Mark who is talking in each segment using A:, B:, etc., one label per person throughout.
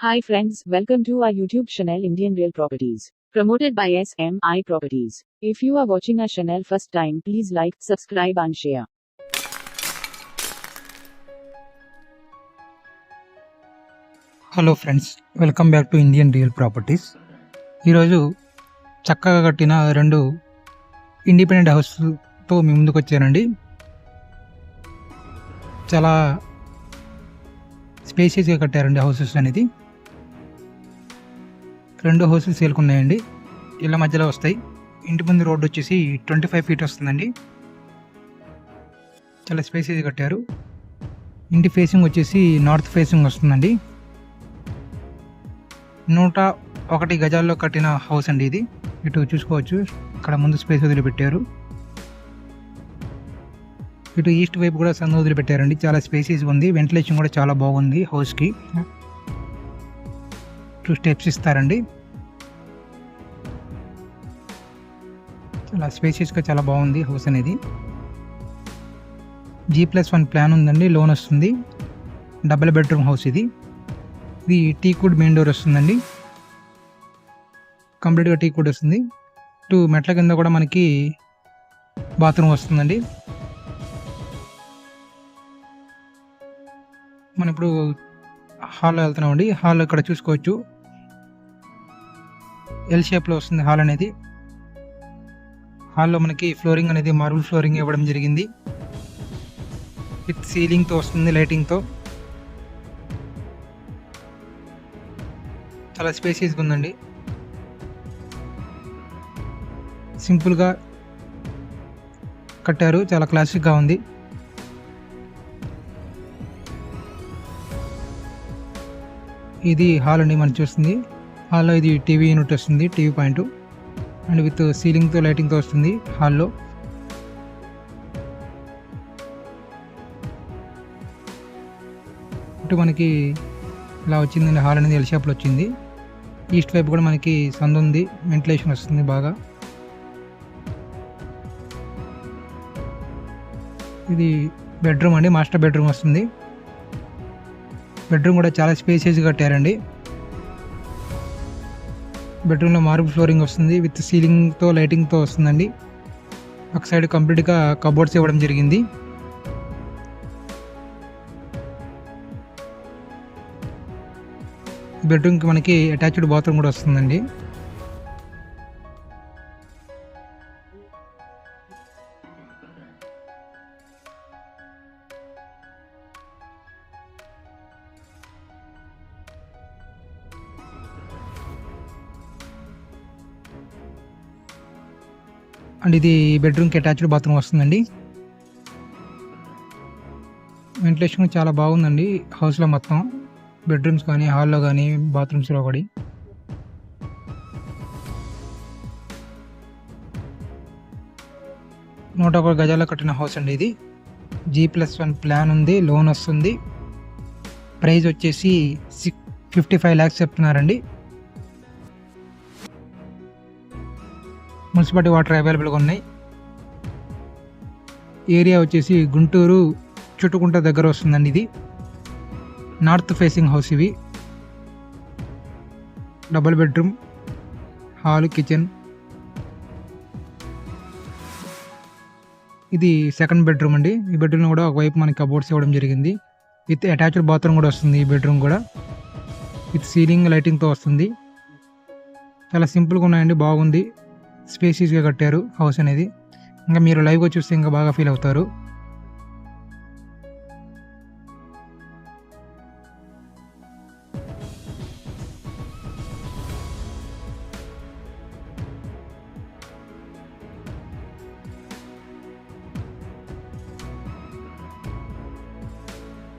A: Hi friends, welcome to our YouTube channel Indian Real Properties. Promoted by SMI Properties. If you are watching our channel first time, please like, subscribe and share.
B: Hello friends welcome back to Indian real properties ఈరోజు చక్కగా కట్టిన రెండు independent హౌస్తో మీ ముందుకు వచ్చానండి చాలా స్పేసియస్గా కట్టారండి houses అనేది రెండు హౌసెస్ సేల్కున్నాయండి. ఇళ్ళ మధ్యలో వస్తాయి. ఇంటి ముందు రోడ్డు వచ్చేసి ట్వంటీ ఫైవ్ ఫీట్ వస్తుందండి. చాలా స్పేసీస్ కట్టారు. ఇంటి ఫేసింగ్ వచ్చేసి నార్త్ ఫేసింగ్ వస్తుందండి. నూట ఒకటి గజాల్లో కట్టిన హౌస్ అండి ఇది. ఇటు చూసుకోవచ్చు. ఇక్కడ ముందు స్పేస్ వదిలిపెట్టారు. ఇటు ఈస్ట్ వైపు కూడా సన్ వదిలిపెట్టారండి. చాలా స్పేసీస్ ఉంది. వెంటిలేషన్ కూడా చాలా బాగుంది హౌస్కి. టూ స్టెప్స్ ఇస్తారండి. చాలా స్పేసియస్గా చాలా బాగుంది హౌస్ అనేది. జీ ప్లస్ వన్ ప్లాన్ ఉందండి లోన్ వస్తుంది. డబుల్ బెడ్రూమ్ హౌస్ ఇది. ఇది టీ కుడ్ మెయిన్ డోర్ వస్తుందండి. కంప్లీట్గా టీ కుడ్ వస్తుంది. టూ మెట్ల కింద కూడా మనకి బాత్రూమ్ వస్తుందండి. మనం ఇప్పుడు హాల్లో వెళ్తున్నామండి. హాల్ ఇక్కడ చూసుకోవచ్చు. ఎల్ షేప్లో వస్తుంది హాల్ అనేది. హాల్లో మనకి ఫ్లోరింగ్ అనేది మార్బుల్ ఫ్లోరింగ్ ఇవ్వడం జరిగింది. విత్ సీలింగ్తో వస్తుంది లైటింగ్తో చాలా స్పేసీస్గా ఉందండి. సింపుల్గా కట్టారు చాలా క్లాసిక్గా ఉంది. ఇది హాల్ అండి మనం చూస్తుంది. హాల్లో ఇది టీవీ యూనిట్ వస్తుంది టీవీ పాయింట్ అండ్ విత్ సీలింగ్తో లైటింగ్తో వస్తుంది హాల్లో. ఇటు మనకి ఇలా వచ్చిందండి హాల్ అనేది ఎల్ షేప్లో వచ్చింది. ఈస్ట్ వైపు కూడా మనకి సందు ఉంది వెంటిలేషన్ వస్తుంది బాగా. ఇది బెడ్రూమ్ అండి మాస్టర్ బెడ్రూమ్ వస్తుంది. బెడ్రూమ్ కూడా చాలా స్పేసియస్గా కట్టారండి. బెడ్రూమ్లో మార్బుల్ ఫ్లోరింగ్ వస్తుంది విత్ సీలింగ్తో లైటింగ్తో వస్తుందండి. ఒక సైడ్ కంప్లీట్గా కబోర్డ్స్ ఇవ్వడం జరిగింది. బెడ్రూమ్కి మనకి అటాచ్డ్ బాత్రూమ్ కూడా వస్తుందండి. అండ్ ఇది బెడ్రూమ్కి అటాచ్డ్ బాత్రూమ్ వస్తుందండి. వెంటిలేషన్ చాలా బాగుందండి హౌస్లో మొత్తం. బెడ్రూమ్స్ కానీ హాల్లో కానీ బాత్రూమ్స్లో కూడా నూట ఒక గజాల్లో కట్టిన హౌస్ అండి ఇది. జీ ప్లస్ వన్ ప్లాన్ ఉంది లోన్ వస్తుంది. ప్రైస్ వచ్చేసి సిక్స్ ఫిఫ్టీ ఫైవ్ ల్యాక్స్ చెప్తున్నారండి. మున్సిపాలిటీ వాటర్ అవైలబుల్గా ఉన్నాయి. ఏరియా వచ్చేసి గుంటూరు చుట్టుకుంట దగ్గర వస్తుందండి ఇది. నార్త్ ఫేసింగ్ హౌస్ ఇవి. Double bedroom hall kitchen. ఇది సెకండ్ బెడ్రూమ్ అండి. ఈ బెడ్రూమ్ కూడా ఒకవైపు మనకి కబోర్డ్స్ ఇవ్వడం జరిగింది. విత్ అటాచ్డ్ బాత్రూమ్ కూడా వస్తుంది ఈ బెడ్రూమ్ కూడా. విత్ సీలింగ్ లైటింగ్తో వస్తుంది. చాలా సింపుల్గా ఉన్నాయండి బాగుంది. స్పేసీస్గా కట్టారు హౌస్ అనేది. ఇంకా మీరు లైవ్గా చూస్తే ఇంకా బాగా ఫీల్ అవుతారు.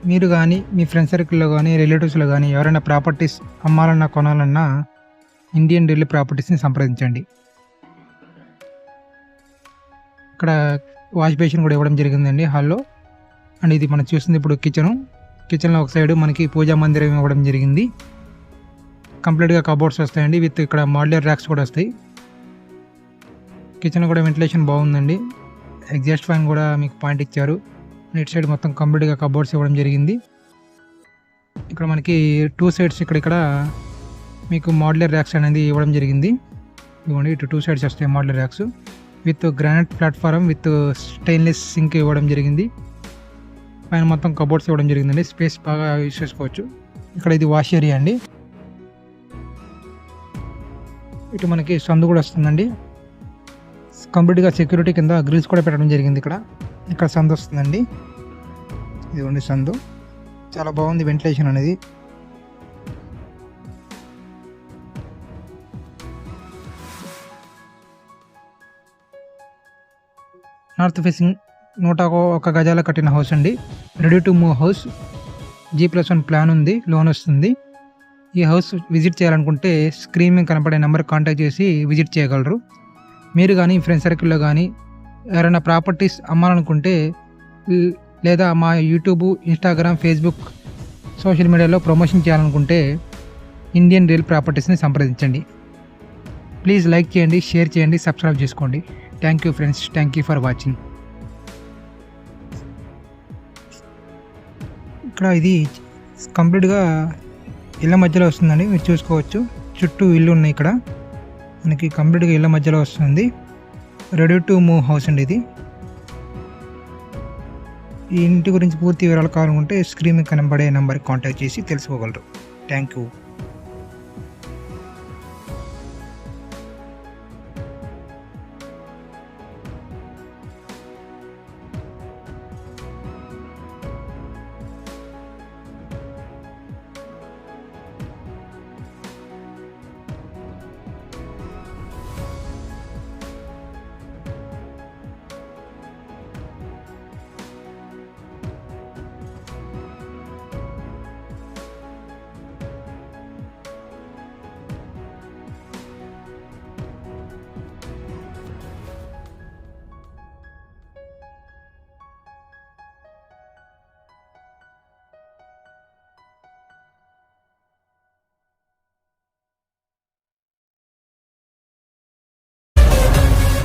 B: మీరు కానీ మీ ఫ్రెండ్ సర్కిల్లో కానీ రిలేటివ్స్లో కానీ ఎవరైనా ప్రాపర్టీస్ అమ్మాలన్నా కొనాలన్నా ఇండియన్ ఢిల్లీ ప్రాపర్టీస్ని సంప్రదించండి. ఇక్కడ వాష్ బేసిన్ కూడా ఇవ్వడం జరిగిందండి హాల్లో. అండ్ ఇది మనం చూస్తుంది ఇప్పుడు కిచెను. కిచెన్లో ఒక సైడ్ మనకి పూజా మందిరం ఇవ్వడం జరిగింది. కంప్లీట్గా కబోర్డ్స్ వస్తాయండి విత్ ఇక్కడ మాడ్యులర్ ర్యాక్స్ కూడా వస్తాయి. కిచెన్ కూడా వెంటిలేషన్ బాగుందండి. ఎగ్జాస్ట్ ఫ్యాన్ కూడా మీకు పాయింట్ ఇచ్చారు. ఇటు సైడ్ మొత్తం కంప్లీట్గా కబోర్డ్స్ ఇవ్వడం జరిగింది. ఇక్కడ మనకి టూ సైడ్స్ ఇక్కడ ఇక్కడ మీకు మాడ్యులర్ ర్యాక్స్ అనేది ఇవ్వడం జరిగింది. ఇవ్వండి ఇటు టూ సైడ్స్ వస్తాయి modular racks. With granite platform with stainless sink ఇవ్వడం జరిగింది. పైన మొత్తం కబోర్డ్స్ ఇవ్వడం జరిగిందండి. స్పేస్ బాగా యూస్ చేసుకోవచ్చు. ఇక్కడ ఇది వాష్ ఏరియా అండి. ఇటు మనకి సందు కూడా వస్తుందండి. కంప్లీట్గా సెక్యూరిటీ కింద గ్రిల్స్ కూడా పెట్టడం జరిగింది ఇక్కడ. ఇక్కడ సందు వస్తుందండి. ఇదిగోండి సందు. చాలా బాగుంది వెంటిలేషన్ అనేది. నార్త్ ఫేసింగ్ నూట ఒక- గజాల కట్టిన హౌస్ అండి. Ready to move house. G plus one plan ఉంది లోన్ వస్తుంది. ఈ హౌస్ విజిట్ చేయాలనుకుంటే స్క్రీన్ మీద కనపడే నెంబర్ కాంటాక్ట్ చేసి విజిట్ చేయగలరు. మీరు కానీ ఫ్రెండ్ సర్కిల్లో కానీ ఎవరైనా ప్రాపర్టీస్ అమ్మాలనుకుంటే లేదా మా యూట్యూబ్ ఇన్స్టాగ్రామ్ ఫేస్బుక్ సోషల్ మీడియాలో ప్రమోషన్ చేయాలనుకుంటే ఇండియన్ రియల్ ప్రాపర్టీస్ని సంప్రదించండి. ప్లీజ్ లైక్ చేయండి షేర్ చేయండి సబ్స్క్రైబ్ చేసుకోండి. Thank you friends thank you for watching ఇక్కడ ఇది కంప్లీట్గా ఇళ్ళ మధ్యలో వస్తుందండి. మీరు చూసుకోవచ్చు. చుట్టూ ఇల్లు ఉన్నాయి ఇక్కడ. మనకి కంప్లీట్గా ఇళ్ళ మధ్యలో వస్తుంది. రెడీ టు మూవ్ హౌస్ అండి ఇది. ఈ ఇంటి గురించి పూర్తి వివరాలు కావాలనుకుంటే స్క్రీన్ కనబడే నెంబర్కి కాంటాక్ట్ చేసి తెలుసుకోగలరు. Thank you